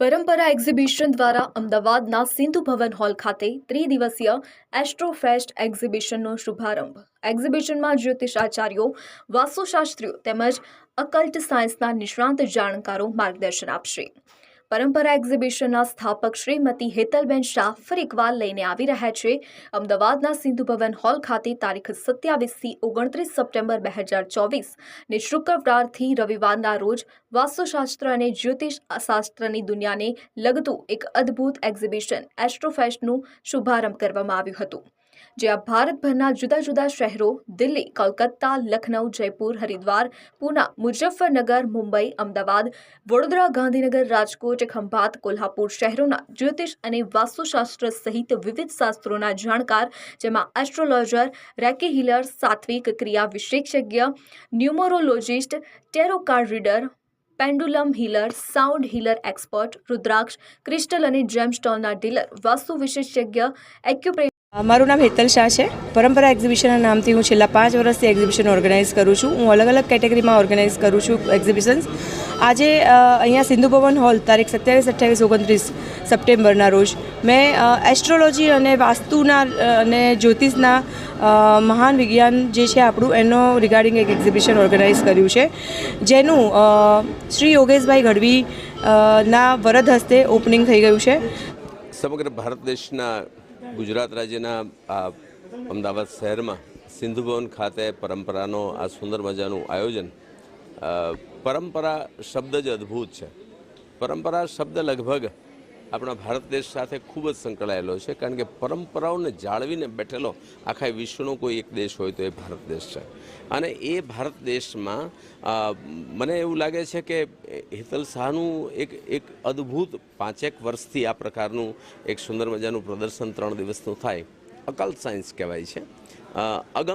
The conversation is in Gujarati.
પરંપરા એક્ઝિબિશન દ્વારા અમદાવાદના સિંધુ ભવન હોલ ખાતે ત્રિદિવસીય એસ્ટ્રોફેસ્ટ એક્ઝિબિશનનો શુભારંભ. એક્ઝિબિશનમાં જ્યોતિષાચાર્યો, વાસ્તુશાસ્ત્રીઓ તેમજ અકલ્ટ સાયન્સના નિષ્ણાંત જાણકારો માર્ગદર્શન આપશે. પરંપરા એક્ઝિબિશનના સ્થાપક શ્રીમતી હેતલબેન શાહ ફરી એકવાર લઈને આવી રહ્યા છે. અમદાવાદના સિંધુ ભવન હોલ ખાતે તારીખ સત્યાવીસથી ઓગણત્રીસ સપ્ટેમ્બર બે હજાર ને શુક્રવારથી રવિવારના રોજ વાસ્તુશાસ્ત્ર અને જ્યોતિષ શાસ્ત્રની દુનિયાને લગતું એક અદ્ભુત એક્ઝિબિશન એસ્ટ્રોફેસ્ટનું શુભારંભ કરવામાં આવ્યું હતું. જે આ ભારતભરના જુદા જુદા શહેરો, દિલ્હી, કોલકાતા, લખનઉ, જયપુર, હરિદ્વાર, પૂના, મુઝફ્ફરનગર, મુંબઈ, અમદાવાદ, વડોદરા, ગાંધીનગર, રાજકોટ, ખંભાત, કોલ્હાપુર શહેરોના જ્યોતિષ અને વાસ્તુશાસ્ત્ર સહિત વિવિધ શાસ્ત્રોના જાણકાર, જેમાં એસ્ટ્રોલોજર, રેકી હીલર, સાત્વિક ક્રિયા વિશેષજ્ઞ, numerologist, tarot card reader, pendulum healer, sound healer expert, rudraksha, crystal અને જેમસ્ટોનના ડીલર, વાસ્તુ વિશેષજ્ઞ એક્યુપ્રે મારું નામ હેતલ શાહ છે. પરંપરા એક્ઝિબિશનના નામથી હું છેલ્લા પાંચ વર્ષથી એક્ઝિબિશન ઓર્ગેનાઇઝ કરું છું. હું અલગ અલગ કેટેગરીમાં ઓર્ગેનાઇઝ કરું છું એક્ઝિબિશન્સ. આજે અહીંયા સિંધુ ભવન હોલ તારીખ સત્યાવીસ, અઠ્યાવીસ, ઓગણત્રીસ સપ્ટેમ્બરના રોજ મેં એસ્ટ્રોલોજી અને વાસ્તુના અને જ્યોતિષના મહાન વિજ્ઞાન જે છે આપણું, એનો રિગાર્ડિંગ એક એક્ઝિબિશન ઓર્ગેનાઇઝ કર્યું છે. જેનું શ્રી યોગેશભાઈ ગઢવી ના વરદ હસ્તે ઓપનિંગ થઈ ગયું છે. સમગ્ર ભારત દેશના ગુજરાત રાજ્યના આ અમદાવાદ શહેરમાં સિંધુ ભવન ખાતે પરંપરાનો આ સુંદર મજાનું આયોજન પરંપરા શબ્દ જ અદ્ભુત છે. પરંપરા શબ્દ લગભગ આપણા ભારત દેશ સાથે ખૂબ જ સંકળાયેલો છે, કારણ કે પરંપરાઓને જાળવીને બેઠેલો આખા વિશ્વનો કોઈ એક દેશ હોય તો એ ભારત દેશ છે. અને એ ભારત દેશમાં મને એવું લાગે છે કે હેતલ શાહનું એક એક અદ્ભુત પાંચેક વર્ષથી આ પ્રકારનું એક સુંદર મજાનું પ્રદર્શન ત્રણ દિવસનું થાય. અકલ્ટ સાયન્સ કહેવાય છે. અગમ